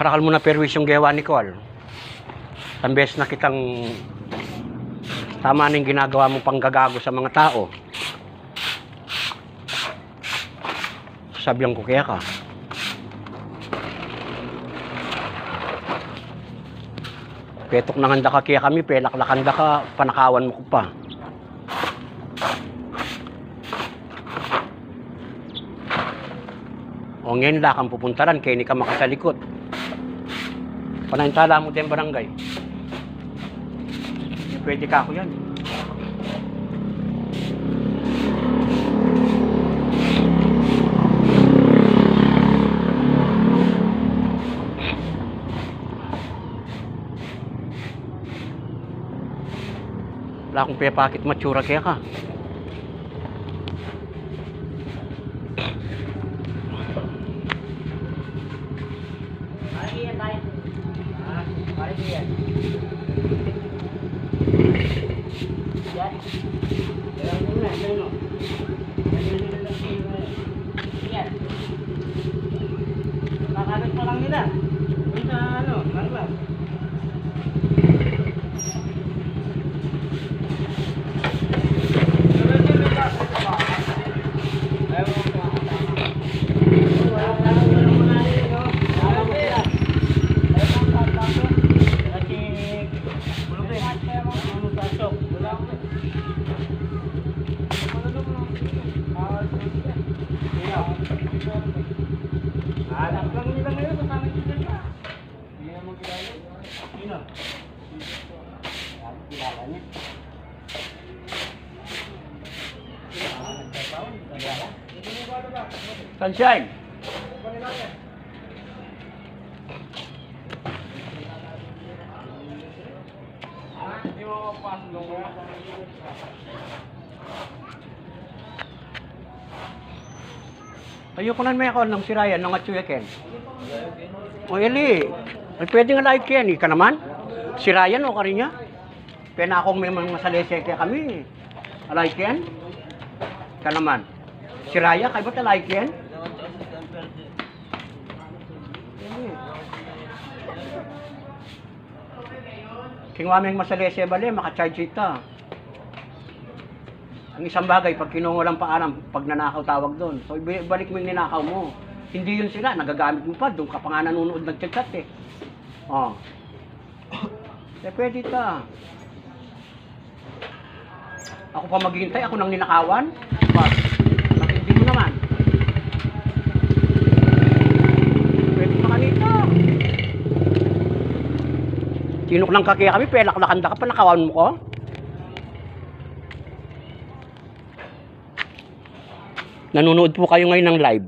Karakal mo na perwis yung gawa ni Col. Ang beses na kitang tama na yung ginagawa mong panggagago sa mga tao. Sabihan ko kaya ka. Petok na handa ka kaya kami, pelaklakanda ka, panakawan mo ko pa. O ngayon lang kang pupuntaran, kaya hindi ka makasalikot. Panayintala mo din barangay. Pwede ka ako yan. Wala akong pepakit matsura kaya ka. Kakalot pa lang nila. Yung sa ano, marba. Anak lang nila ngayon, kasama nila pa. Hindi naman kilala. Sino? Sabi kilala niya. Ah. Sunshine! Hindi mo mapasok Ayoko na may ako ng sirayan ng atsuyaken. O Eli, ay pwede nga like yan. Ika naman. Sirayan o karinya. Pena akong may mga masalese kaya kami. Like yan. Ika naman. Siraya, kayo ba ta like yan? Kingwa may masalese bali, makacharge ita. Ang isang bagay, pag kinungulang paalam, pag nanakaw tawag doon. So, balik mo yung ninakaw mo. Hindi yun sila, nagagamit mo pa. Doon ka pa nga nanonood nagchat-chat eh. Oh. Eh, pwede ta. Ako pa maghihintay, ako nang ninakawan. Bakit hindi mo naman? Pwede pa kanita. Tinok lang kakaya kami, pelaklakanda ka pa, nakawan mo ko. Nanonood po kayo ngayon ng live.